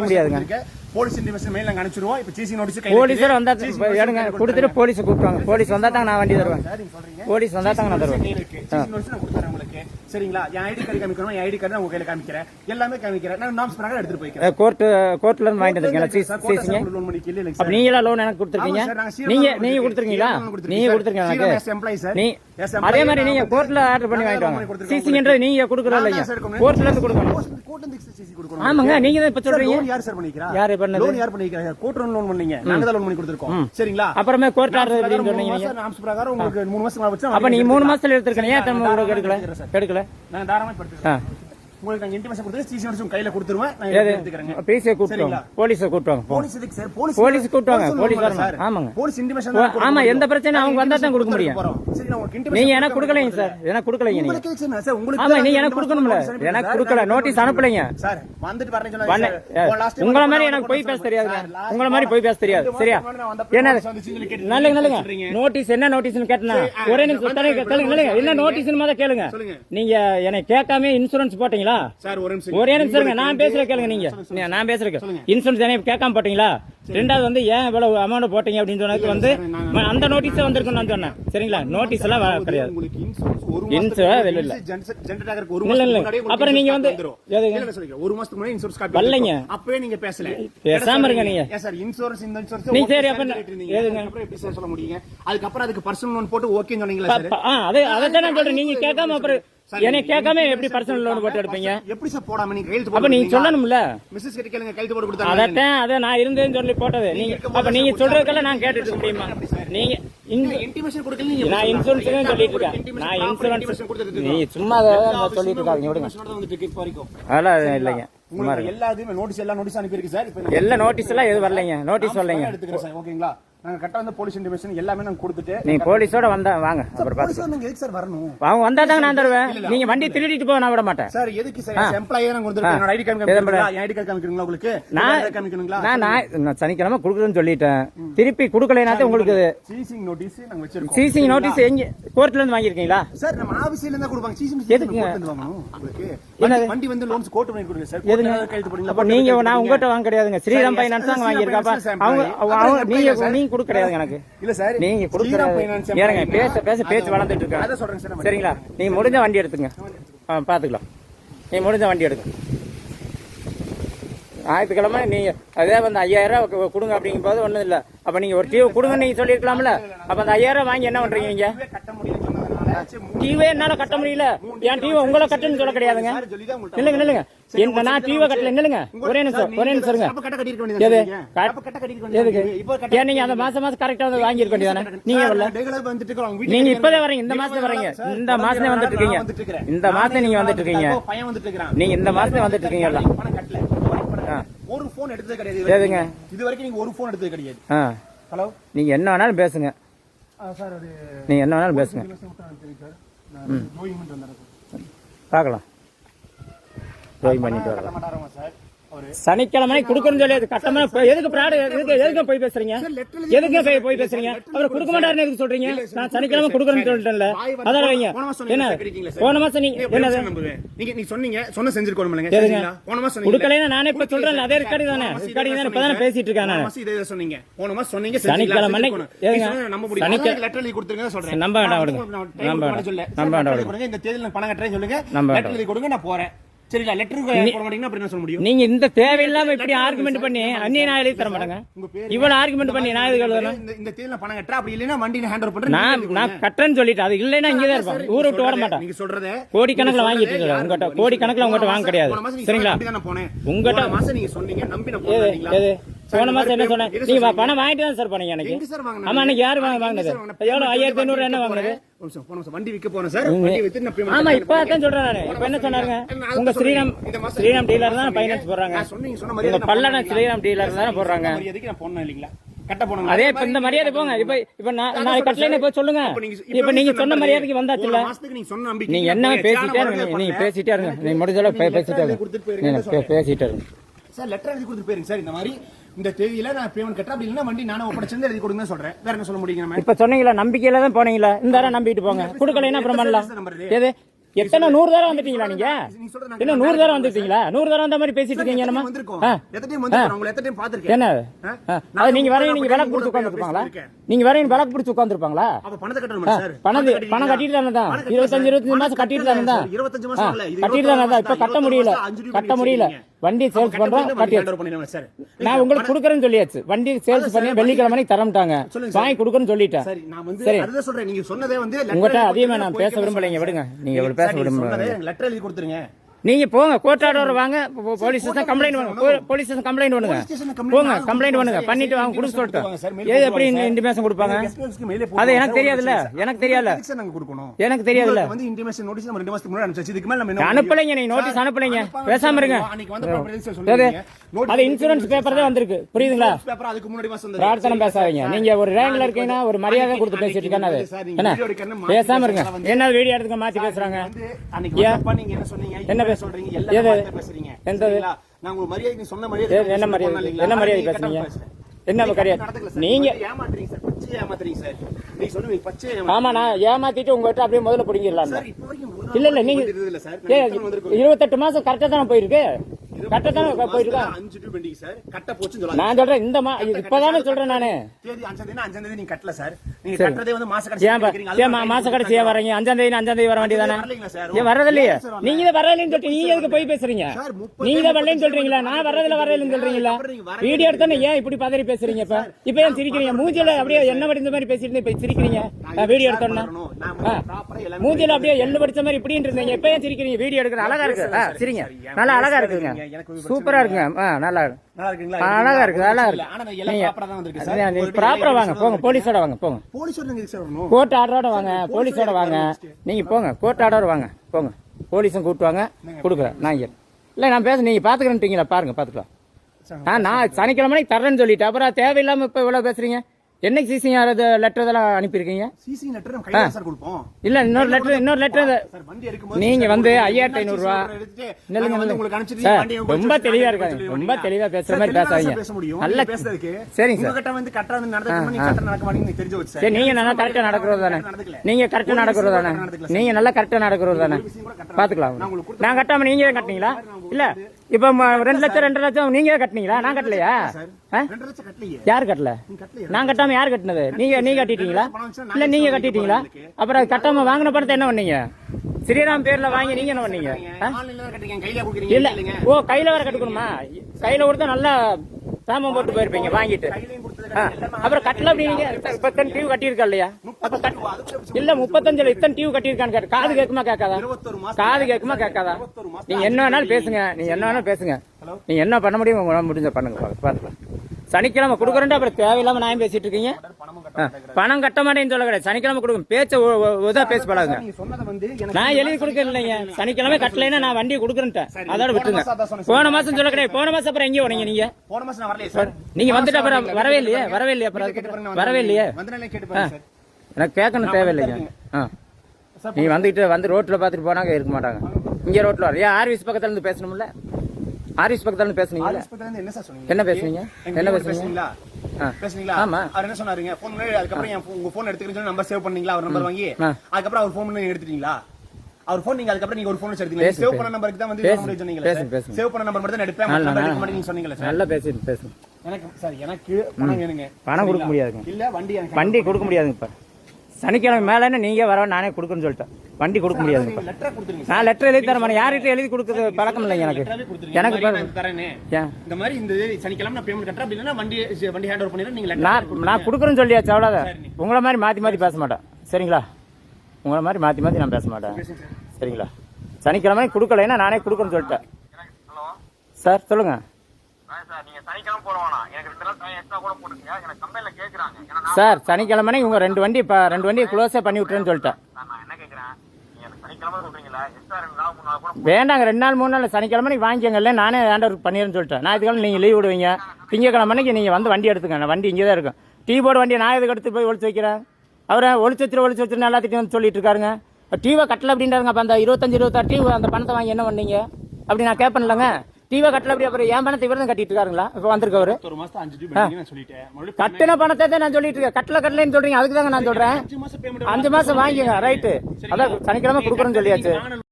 முடியாதுங்க. Police intimation mail நாங்க அனுப்பிச்சிருவோம். இப்ப சிசி நோட்டீஸ் போலீஸோட வந்தா எடுங்க கொடுத்துட்டு போலீஸ் கூப்பிட்டாங்க போலீஸ் வந்தா தாங்க நான் வண்டி தருவேன். போலீஸ் வந்தா தாங்க நான் தருவேன். உங்களுக்கு. சரிங்களா? என் ஐடி கார்டு காமிக்கணும்? என் ஐடி கார்டு உங்க கையில காமிக்கிறேன். எல்லாமே காமிக்கிறேன். நான் நாம்ஸ் பிரகாரம் எடுத்துட்டு போய்க்கிறேன். கோர்ட் கோர்ட்ல இருந்து வாங்கிட்டு வந்திருக்கீங்களா சீசிங்க லோன் பண்ணி இல்லைங்க அப்ப நீங்களா லோன் எனக்கு கொடுத்துருக்கீங்க? நீங்க நீங்க கொடுத்துருக்கீங்களா? நீங்க கொடுத்துருக்கீங்க எனக்கு எம்ப்ளாயி சார். நீ அதே மாதிரி நீங்க கோர்ட்ல ஆர்டர் பண்ணி வாங்கிட்டு வாங்க. சிசிங்கன்றது நீங்க கொடுக்குறோம் இல்லையா கோர்ட்ல இருந்து கொடுக்கணும். கோர்ட்ல இருந்து சிசி கொடுக்கணும். ஆமாங்க நீங்க தான் இப்ப சொல்றீங்க. யார் சார் பண்ணிக்கிறா? யாரு பண்ணது? லோன் யார் பண்ணிக்கிறா கோர்ட் லோன் பண்ணீங்க. நாங்க தான் லோன் பண்ணி கொடுத்துருக்கோம். சரிங்களா? அப்புறமே கோர்ட் ஆர்டர் எப்படின்னு சொன்னீங்க. நீங்க நாம்ஸ் பிரகாரம் உங்களுக்கு மூணு மாசம் அப்ப நீங்க மூணு மாசத்துல எடுத்துருக்கீங்க எடுக்கல? எடுக்கல? தாராளமா ஆ. படுத்துக்கிறேன் உங்களுக்கு நாங்க இன்டிமேஷன் கொடுத்து சிசி நோட்டீஸ் உங்க கையில கொடுத்துருவேன். நான் ஏது எடுத்துக்கிறேங்க. பிசியை கூப்பிட்டு போலீஸை கூப்பிட்டு போ போலீஸ் எதுக்கு சார் போலீஸ் போலீஸ் கூப்பிட்டு வாங்க போலீஸ் வரணும். ஆமாங்க. போலீஸ் இன்டிமேஷன் ஓ, ஆமா எந்த பிரச்சனையும் அவங்க வந்தா தான் கொடுக்க முடியும். சரி நான் உங்களுக்கு intimation நீங்க எனக்கு கொடுக்கலைங்க சார்? எனக்கு கொடுக்கலைங்க நீங்க. உங்களுக்கு எதுக்கு சார்? சார், உங்களுக்கு ஆமா தான் நீங்க எனக்கு intimation கொடுக்கணும்ல கொடுக்கணும். எனக்கு கொடுக்கல. நோட்டீஸ் அனுப்பலைங்க. சார் வந்துட்டு வரேன்னு சொன்னாங்க உங்கள மாதிரி எனக்கு போய் பேச last உங்கள மாதிரி போய் பேச தெரியாது. சரியா? என்ன நல்லங்க. நோட்டீஸ் என்ன நோட்டீஸ்னு கேட்டனா? ஒரே நிமிஷம் தரேன் என்ன நோட்டீஸ்னு மாதிரி கேளுங்க. நீங்க என்னை கேட்காம இன்சூரன்ஸ் போட்டீங்களா சார் ஒரு நிமிஷம் ஒரே நிமிஷம் நான் பேசுற கேளுங்க நீங்க. நான் பேசுறேன் இன்சூரன்ஸ் என்ன கேட்காம போட்டீங்களா? ரெண்டாவது வந்து ஏன் இவ்வளவு அமௌண்ட் போட்டீங்க அப்படின்னு சொன்னதுக்கு வந்து அந்த நோட்டீஸ் வந்திருக்கும் நான் சொன்னேன். சரிங்களா? நோட்டீஸ் எல்லாம் கிடையாது. மாசத்துக்கு இல்ல, இல்ல. இல்ல, இல்ல. அப்புறம் நீங்க வந்து-. ஒரு மாசத்துக்கு முன்னாடி insurance copy வரலைங்க. அப்பவே நீங்க பேசல. பேசாம இருங்க நீங்க. ஏன் சார் இன்சூரன்ஸ் இந்த இன்சூரன்ஸ் நீ okay சரி, அப்ப? அதுக்கப்புறம் எப்படி சார் சொல்ல முடியுங்க? அதுக்கப்புறம் அதுக்கு பர்சனல் லோன் போட்டு ஓகேன்னு சொன்னீங்களா ப- சார்? ப- ஆ, அது அதைத்தான் நான் சொல்றேன். நீங்க கேட்காம அப்புறம் என்னை கேட்காம எப்படி பர்சனல் லோன் போட்டு எடுப்பீங்க எப்படி சார் போடாம? நீங்க கையெழுத்து அப்ப நீங்க சொல்லணும்ல. மிஸ்ஸஸ் கிட்ட கேளுங்க கையெழுத்து போட்டு கொடுத்தாங்க அதத்தான் அதை நான் இருந்தேன்னு சொல்லி போட்டது. நீங்க அப்ப நீங்க சொல்றதுக்கெல்லாம் நான் கேட்டுட்டு இருக்க முடியுமா? நீங்க இன்டிமேஷன் கொடுக்கல நீங்க நான் இன்சூரன்ஸ் தான் சொல்லிட்டு இருக்கேன் நான் இன்சூரன்ஸ் நீ சும்மா அதை சொல்லிட்டு இருக்காங்க விடுங்க. வந்துட்டு இருக்கு இப்போ வரைக்கும் அதெல்லாம் இல்லைங்க. சும்மா உங்களுக்கு இருங்க. எல்லா இதுமே நோட்டீஸ் எல்லா நோட்டீஸ் அனுப்பியிருக்கு சார். எல்லா நோட்டீஸ் எல்லாம் எதுவும் வரலைங்க. நோட்டீஸ் வரலைங்க. எடுத்துக்கிறேன் சார் ஓகேங்களா? நாங்க கரெக்டா வந்து போலீஸ் இன்டிமேஷன் எல்லாமே நாங்க கொடுத்துட்டு நீங்க போலீஸோட வந்தா வாங்க அப்புறம் பாத்து நீங்க எதுக்கு சார் வரணும்? அவங்க வந்தா தாங்க நான் தருவேன். நீங்க வண்டி திருடிட்டு போக நான் விட மாட்டேன். சார் எதுக்கு சார்? எம்ப்ளாயே நாங்க வந்துருக்கோம். என்னோட ஐடி கார்டு காமிக்கிறீங்களா? ஐடி கார்டு காமிக்கிறீங்களா உங்களுக்கு? நான் நான் காமிக்கணுங்களா நான் நான் நான் சனிக்கிழமை கொடுக்குறேன்னு சொல்லிட்டேன். திருப்பி கொடுக்கலைனாத்தே உங்களுக்கு சீசிங் நோட்டீஸ் நாங்க வச்சிருக்கோம். சிசிங் நோட்டீஸ் எங்க கோர்ட்ல இருந்து வாங்கியிருக்கீங்களா? சார் நம்ம ஆபீஸ்ல இருந்தா கொடுப்பாங்க. சீசிங்? வாங்கணும் உங்களுக்கு? வண்டி வந்து லோன்ஸ் கோட் பண்ணி கொடுங்க சார் எதுங்க? கையெழுத்து போடுங்களா அப்ப நீங்க நான் உங்ககிட்ட வாங்க கிடையாதுங்க. ஸ்ரீராம் பைனான்ஸ் தாங்க வாங்கியிருக்கேன் அப்ப அவங்க அவங்க நீங்க நீங்க கொடுக்க கிடையாதுங்க எனக்கு. இல்ல சார் நீங்க கொடுக்க ஏறங்க பேச பேச பேச்சு வளர்ந்துட்டு சார் சரிங்களா? நீங்க முடிஞ்ச வண்டி எடுத்துங்க. பாத்துக்கலாம். நீங்க முடிஞ்ச வண்டி எடுங்க ஞாயிற்றுக்கிழமை நீங்க அதே வந்து ஐயாயிரம் கொடுங்க அப்படிங்கும் போது இல்ல. அப்ப நீங்க ஒரு டிவி கொடுங்க நீங்க சொல்லிருக்கலாம்ல அப்ப அந்த ஐயாயிரம் வாங்கி என்ன பண்றீங்க நீங்க? கட்ட முடியல சொன்னதுனால சரி, மூணு டிவி என்னால கட்ட முடியல. என் டிவி உங்களை கட்டுன்னு சொல்ல கிடையாதுங்க. இல்லைங்க இல்லைங்க இந்த நான் டிவி கட்டல. இல்லைங்க ஒரே நிமிஷம் ஒரே நிமிஷம் இருங்க. எது? எதுக்கு? ஏன் நீங்க அந்த மாசம் மாசம் கரெக்டா வந்து வாங்கியிருக்க வேண்டியதானே நீங்க வரல. நீங்க இப்பதே வரீங்க. இந்த மாசம் வரீங்க. இந்த மாசம் வந்துட்டு இருக்கீங்க. இந்த மாசம் நீங்க வந்துட்டு இருக்கீங்க. நீங்க இந்த மாசம் வந்துட்டு இருக்கீங்க எல்லாம் பணம் கட்டல. ஆ. ஒரு போன் எடுத்தது கிடையாது. இது? வரைக்கும். நீங்க ஒரு போன் எடுத்தது கிடையாது. ஹலோ நீங்க என்ன வேணாலும் பேசுங்க. சார் அது நீங்க என்ன வேணாலும் பேசுங்க. பார்க்கலாம். ட்ரோய் பண்ணிட்டு வரலாம். சார்? சனிக்கிழமை கொடுக்கணும்னு சொல்லி கட்டமா எதுக்கு ப்ராடு எதுக்கு எதுக்கு போய் பேசுறீங்க? எதுக்கு போய் பேசுறீங்க? அவர் கொடுக்க மாட்டாருன்னு எதுக்கு சொல்றீங்க? நான் சனிக்கிழமை கொடுக்கணும்னு சொல்லிட்டேன்ல. அதான் வைங்க. என்ன? போன மாசம் நீங்க என்னது. நீங்க நீங்க சொன்னீங்க சொன்ன செஞ்சிருக்கோம் இல்லைங்க? போன மாசம் கொடுக்கலைன்னா நானே இப்ப சொல்றேன் அதே ரெக்கார்டு தானே? ரெக்கார்டிங் தானே இப்பதானே பேசிட்டு இருக்கேன்? நான் இதே சொன்னீங்க. போன மாசம் சொன்னீங்க சனிக்கிழமை நம்ப முடியும் லெட்டர் எழுதி கொடுத்துருங்க சொல்றேன். நம்ப வேண்டாம் விடுங்க. நம்ப வேண்டாம். சொல்ல. நம்ப கொடுங்க இந்த தேதியில பணம் கட்டுறேன்னு சொல்லுங்க. லெட்டர். எழுதி கொடுங்க நான் போறேன். சரிங்களா லெட்டர் போட மாட்டீங்கன்னா அப்புறம் என்ன சொல்ல முடியும்? நீங்க இந்த தேவையில்லாம இப்படி ஆர்குமெண்ட் பண்ணி அந்நிய நான் எழுதி தர மாட்டேங்க. இவ்வளவு ஆர்குமெண்ட் பண்ணி நான் எதுக்கு எழுதணும். இந்த இந்த தேதியில பணம் கட்டுற? அப்படி இல்லைன்னா வண்டி ஹேண்ட் ஓவர் பண்றேன் நான் நான் கட்டுறேன்னு சொல்லிட்டு அது இல்லைன்னா இங்கே தான் இருப்பேன். ஊரை விட்டு ஓட மாட்டேன். நீங்க சொல்றதே கோடி கணக்குல வாங்கிட்டு இருக்கல உங்ககிட்ட கோடி கணக்குல உங்ககிட்ட வாங்க கிடையாது சரிங்களா? உங்ககிட்ட- போன மாசம் நீங்க சொன்னீங்க நம்பி நான் போன மாசம் என்ன சொன்னேன்? பணம் வாங்கிட்டு தான் சார் போனீங்க எனக்கு. சார்? ஆமா அன்னைக்கு யாரு வாங்கினது சார்? எவ்வளவு ஐயாயிரத்தி ஐநூறு என்ன வாங்கினது வண்டி விற்க போறேன் சார். ஆமா. இப்ப அதான் சொல்றேன் நானு இப்ப என்ன சொன்னாருங்க? நான் உங்க ஸ்ரீராம் ஸ்ரீராம் டீலர் தான் பைனான்ஸ் போடுறாங்க. சொன்னீங்க உங்க பல்லடம் ஸ்ரீராம் டீலர் தானே போடுறாங்க. மரியாதைக்கு நான் போனேன் இல்லைங்களா? கட்ட போனோம் அதே இப்ப இந்த மரியாதை போங்க. இப்ப இப்ப நான் நாளைக்கு கட்டலைன்னு போய் சொல்லுங்க. இப்ப நீங்க சொன்ன மரியாதைக்கு வந்தாச்சுல்ல மாசத்துக்கு நீங்க சொன்ன நம்பிக்கை நீங்க என்ன பேசிட்டே இருங்க. நீங்க பேசிட்டே இருங்க. நீங்க முடிஞ்ச அளவுக்கு பே- பேசிட்டே இருங்க. பேசிட்டே இருங்க. சார் லெட்டர் எழுதி போயிருங்க சார் இந்த மாதிரி. இந்த தேதியில நான் பேமெண்ட் கட்ட அப்படி இல்லைன்னா வண்டி நானும் ஒப்படைச்சிருந்து எழுதி கொடுங்க சொல்றேன். வேற என்ன சொல்ல முடியுங்க நம்ம? இப்ப சொன்னீங்களா நம்பிக்கையில தான் போனீங்களா இந்த தடவை நம்பிட்டு போங்க. கொடுக்கலைன்னா அப்புறம் பண்ணலாம்? எது? எத்தனை நூறு தடவை வந்துட்டீங்களா நீங்க? என்ன நூறு தடவை வந்துட்டீங்களா நூறு தடவை வந்த மாதிரி பேசிட்டு இருக்கீங்க நம்ம? என்ன அது நீங்க வரையும் நீங்க விளக்கு பிடிச்சி உட்காந்துருப்பாங்களா. நீங்க வரையும் விளக்கு பிடிச்சி உட்காந்துருப்பாங்களா? பணம் பணம் கட்டிட்டு தானே தான். இருபத்தஞ்சு. இருபத்தஞ்சு மாசம் கட்டிட்டு தானே தான். கட்டிட்டு தானே தான். இப்ப கட்ட. முடியல. கட்ட முடியல. வண்டி சேல்ஸ் பண்றோம் சார். நான் உங்களுக்கு கொடுக்குறேன்னு சொல்லியாச்சு வண்டி சேல்ஸ் பண்ணி வெள்ளிக்கிழமை தரம்ட்டாங்க. வாங்கி கொடுக்குறேன்னு சொல்லிட்டேன் சரி, நான் வந்து. அதுதான் சொல்றேன். நீங்க சொன்னதே வந்து உங்கள்கிட்ட எழுதி அதிகமா கொடுத்துருங்க, நான் பேச விரும்பலைங்க. விடுங்க நீங்க பேச விரும்பல letter எழுதி கொடுத்துருங்க. நீங்க போங்க கோர்ட் ஆர்டர் வாங்க போலீஸ் ஸ்டேஷன் கம்ப்ளைண்ட் பண்ணுங்க போலீஸ் ஸ்டேஷன் கம்ப்ளைண்ட் பண்ணுங்க போங்க கம்ப்ளைண்ட் பண்ணுங்க பண்ணிட்டு. வாங்க சார். சொல்லிட்டு ஏது எப்படி. இன்டிமேஷன் கொடுப்பாங்க அது எனக்கு. தெரியாதுல்ல எனக்கு கொடுக்கணும்? எனக்கு தெரியாதுல்ல வந்து intimation notice நம்ம ரெண்டு மாசத்துக்கு முன்னாடி. இதுக்கு மேல நம்ம அனுப்பலைங்க நீ? நோட்டீஸ் அனுப்பலைங்க பேசாம இருங்க எது? அது இன்சூரன்ஸ் பேப்பர் தான் வந்திருக்கு புரியுதுங்களா paper அதுக்கு முன்னாடி வந்தது. பிரார்த்தனை பேசாதீங்க? நீங்க ஒரு ரேங்க்ல இருக்கீங்கன்னா ஒரு மரியாதை கொடுத்து பேசிட்டு இருக்கானே பேசாம இருங்க என்ன வீடியோ எடுத்துக்க மாத்தி பேசுறாங்க என்ன சொல்றீங்க? எது? எல்லாமே மாத்தி பேசுறீங்க. சரிங்களா? நான் உங்களுக்கு மரியாதை நீ சொன்ன மரியாதை என்ன மரியாதை? என்ன மரியாதை பேசுறீங்க. என்ன சார். நீங்க ஏமாத்துறீங்க சார். பச்சையா ஏமாத்துறீங்க சார். நீங்க சொல்லுவீங்க, பச்சையா ஆமா. நான் ஏமாத்திட்டு உங்ககிட்ட அப்படியே முதல்ல பிடிங்கிடலாம் இல்ல இல்ல நீங்க? இருபத்தெட்டு மாசம் கரெக்டா தானே போயிருக்கு கரெக்டா தானே போயிருக்கு அஞ்சு due pending சார். கட்ட போச்சுன்னு சொல்லாதீங்க. நான் சொல்றேன் இந்த மா இப்பதானே சொல்றேன் நானு தேதி அஞ்சாம் தேதி அஞ்சாம் தேதி நீங்க கட்டல சார். நீங்க. கட்டுறதே வந்து மாச கடைசி மாச கடைசியா வரீங்க? அஞ்சாம் தேதி அஞ்சாம் தேதி வர வேண்டியதானே? ஏன் வரல? நீங்க தான் வரலைன்னு சொல்லிட்டு நீங்க எதுக்கு போய் பேசுறீங்க? நீங்க தான் வரலைன்னு சொல்றீங்களா? நான் வர்றதுல வரலைன்னு சொல்றீங்களா? வீடியோ எடுத்தானே ஏன் இப்படி பதறி பேசுறீங்க இப்ப? இப்ப ஏன் சிரிக்கிறீங்க? மூஞ்சில அப்படியே என்ன படிந்த மாதிரி பேசிட்டு இப்ப சிரிக்கிறீங்க? வீடியோ எல்லாமே மூஞ்சில அப்படியே எள்ளு படிச்ச மாதிரி இப்படின்னு இருந்தீங்க இப்ப ஏன் சிரிக்கிறீங்க? வீடியோ எடுக்கிற? அழகா இருக்கு. சிரிங்க. நல்லா அழகா இருக்குங்க. சூப்பரா இருக்குங்க. நல்லா இருக்கு. அழகா இருக்கு அழகா இருக்கு. ப்ராப்பரா வாங்க போங்க போலீஸோட வாங்க போங்க? கோர்ட் ஆர்டரோட வாங்க போலீஸோட வாங்க. நீங்க போங்க கோர்ட் ஆர்டர் வாங்க போங்க. போலீஸும் கூட்டு வாங்க கொடுக்குறேன் நான் இல்ல நான் பேச நீங்க பாத்துக்கிறேன்ட்டீங்களா? பாருங்க ஆ நான் சனிக்கிழமை தரேன்னு சொல்லிட்டேன். அப்புறம் தேவையில்லாம இப்ப இவ்வளவு பேசுறீங்க? என்னைக்கு சிசிங் லெட்டர் இதெல்லாம் அனுப்பியிருக்கீங்க CC letter நம்ம கையில சார் கொடுப்போம். இல்ல இன்னொரு லெட்டர் இன்னொரு லெட்டர் சார், வண்டி எடுக்கும்போது நீங்க வந்து ஒரு ஐயாயிரத்தி CC ஐநூறு ரூபா letter எடுத்துட்டு நில்லுங்க, நாங்க வந்து. உங்களுக்கு அனுப்பிச்சிட்டு ரொம்ப தெளிவா இருக்காங்க. ரொம்ப? தெளிவா பேசுற மாதிரி பேசாதீங்க. பேச முடியும். நல்ல- பேசுறதுக்கு. சரிங்க சார். உங்ககிட்ட வந்து கரெக்டா வந்து நடந்துக்கணும், நீங்க கரெக்டா நடக்க மாட்டீங்கன்னு தெரிஞ்சு வச்சு சார். நீங்க நல்லா கரெக்டா நடக்கிறது தானே. நீங்க கரெக்டா நடக்கிறது தானே. நீங்க நல்லா கரெக்டா நடக்கிறது தானே பாத்துக்கலாம் நான் கட்டாம நீங்க கட்டினீங்களா இல்ல இப்ப ரெண்டு லட்சம் ரெண்டு லட்சம் நீங்க கட்டினீங்களா? நான் கட்டலையா. யாரு கட்டல. நான் கட்டாம யார் கட்டினது? நீங்க நீங்க கட்டிட்டீங்களா? இல்ல நீங்க கட்டிட்டீங்களா. அப்புறம் அது கட்டாம வாங்கின பணத்தை என்ன பண்ணீங்க? ஸ்ரீராம் பேர்ல வாங்கி நீங்க என்ன பண்ணீங்க? இல்ல. ஓ கையில வர கட்டுக்கணுமா? கையில கொடுத்தா நல்லா சாமம் போட்டு போயிருப்பீங்க வாங்கிட்டு. அப்புறம் கட்டல அப்படிங்க இப்ப இத்தனை டியூ கட்டியிருக்கா இல்லையா? இல்ல முப்பத்தஞ்சுல இத்தனை டியூ கட்டியிருக்கான்னு கேட்டு காது கேட்குமா கேட்காதா? காது கேட்குமா கேட்காதா? நீங்க என்ன வேணாலும் பேசுங்க நீங்க என்ன வேணாலும் பேசுங்க. நீங்க என்ன பண்ண முடியும் உங்களால முடிஞ்ச பண்ணுங்க பாத்து- பாத்துக்கலாம் சனிக்கிழமை கொடுக்குறேன்ட்டு அப்புறம் தேவையில்லாம நியாயம் பேசிட்டு இருக்கீங்க? பணம் கட்ட மாட்டேன்னு சொல்ல கிடையாது சனிக்கிழமை கொடுங்க பேச்ச இதா பேச பழகுங்க. நான் எழுதி கொடுக்க இல்லைங்க. சனிக்கிழமை கட்டலைன்னா நான் வண்டியை கொடுக்குறேன்ட்டேன். அதோட சொன்னேன். போன மாசம் சொல்ல கிடையாது போன மாசம் அப்புறம் எங்கே போனீங்க நீங்க? நான் நீங்க வந்துட்டு அப்புறம் வரவே இல்லையே வரவே இல்லையே அப்புறம் வரவே இல்லையே. எனக்கு கேட்கணும் தேவையில்லைங்க. ஆ நீ வந்துட்டு வந்து ரோட்ல பாத்துட்டு போனாங்க இருக்க மாட்டாங்க. இங்க ரோட்ல வர ஏன் ஆர்விஸ் பக்கத்துல இருந்து பேசணும்ல? ஆர்விஸ் பக்கத்துல இருந்து என்ன சார் சொன்னீங்க? என்ன பேசுனீங்க? என்ன பேசுனீங்க? பேசுனீங்களா? ஆமா. அவர் என்ன சொன்னாருங்க? போன் பண்ணி அதுக்கப்புறம் என் phone- உங்க போன் எடுத்துக்கிறேன்னு சொல்லி நம்பர் சேவ் பண்ணீங்களா? அவர் நம்பர் வாங்கி? ஆ. அதுக்கப்புறம் அவர் போன் பண்ணி எடுத்துட்டீங்களா? அவர் நீங்க அதுக்கப்புறம் நீங்க ஒரு போன் எடுத்தீங்க பேசு, சேவ் பேசு. பண்ண நம்பருக்கு தான் வந்து பேசு, பேசு, பேசு. சேவ் பண்ண நம்பர் மட்டும் தான் எடுப்பேன். நம்பர் எடுக்க நல்ல. சார். பேசிட்டு பேசுங்க எனக்கு சார் எனக்கு பணம் வேணுங்க. பணம் கொடுக்க சரிங்களா? முடியாதுங்க. இல்ல வண்டி வண்டி கொடுக்க முடியாதுங்க இப்ப. சனிக்கிழமை மேல நீங்க வர நானே கொடுக்குறேன்னு சொல்லிட்டேன். வண்டி கொடுக்க முடியாதுங்க இப்ப லெட்டர் கொடுத்துருங்க நான் லெட்டர் எழுதி தர மாட்டேன் யார்கிட்ட எழுதி கொடுக்குறது? பழக்கம் இல்லைங்க எனக்கு. எனக்கு இந்த மாதிரி தரேனே இந்த மாதிரி இந்த சனிக்கிழமை நான் பேமெண்ட் கட்டுறேன். அப்படின்னா வண்டி வண்டி ஹேண்ட் ஓவர் பண்ணிடுறேன். நீங்க letter நான். நான் கொடுக்குறேன்னு சொல்லியாச்சு அவ்வளோதான் உங்களை மாதிரி மாற்றி மாற்றி பேச மாட்டேன். சரிங்களா? உங்களை மாதிரி மாற்றி மாற்றி நான் பேச மாட்டேன். சரிங்களா? சனிக்கிழமை கொடுக்கலைன்னா நானே கொடுக்குறேன்னு சொல்லிட்டேன். சார் சொல்லுங்க. ஆ சார் நீங்க சனிக்கிழமை இவங்க ரெண்டு வண்டி இப்போ ரெண்டு வண்டியை க்ளோஸே பண்ணி விட்டுறேன்னு சொல்லிட்டேன். வேண்டாங்க ரெண்டு நாள் மூணு நாள் சனிக்கிழமை அன்னைக்கு வாங்கிக்கங்கல்ல நானே ஆண்டவர் ஓவர் பண்ணிடுறேன்னு சொல்லிட்டேன். நான் நீங்கள் லீவ் விடுவீங்க. திங்கக்கிழமை அன்னைக்கு நீங்கள் வந்து வண்டி எடுத்துங்க நான் வண்டி இங்கே தான் இருக்கும். டீ போர்டு வண்டியை நான் எதுக்கு எடுத்து போய் ஒழிச்சு வைக்கிறேன்? அவரை ஒழிச்சு வச்சிரு ஒழிச்சு வச்சிரு எல்லாத்திட்டையும் வந்து சொல்லிட்டு இருக்காருங்க. டிவை கட்டலை அப்படின்றாருங்க. அப்போ அந்த இருபத்தஞ்சு இருபத்தாறு டிவி அந்த பணத்தை வாங்கி என்ன பண்ணீங்க? அப்படி நான் கேட்பேன்லங்க டிவை கட்டல அப்படி அப்புறம் என் பணத்தை இவர் தான் கட்டிட்டு இருக்காருங்களா? இப்போ வந்திருக்கவரு ஒரு மாசம் அஞ்சு டியூ சொல்லிட்டேன். கட்டின பணத்தை தான் நான் சொல்லிட்டு இருக்கேன். கட்டல கட்டலன்னு சொல்றீங்க அதுக்கு தாங்க நான் சொல்றேன். அஞ்சு மாசம் பேமெண்ட் அஞ்சு மாசம் வாங்கிங்க ரைட்டு அதான் சனிக்கிழமை கொடுக்குறேன்னு சொல்லியாச்சு.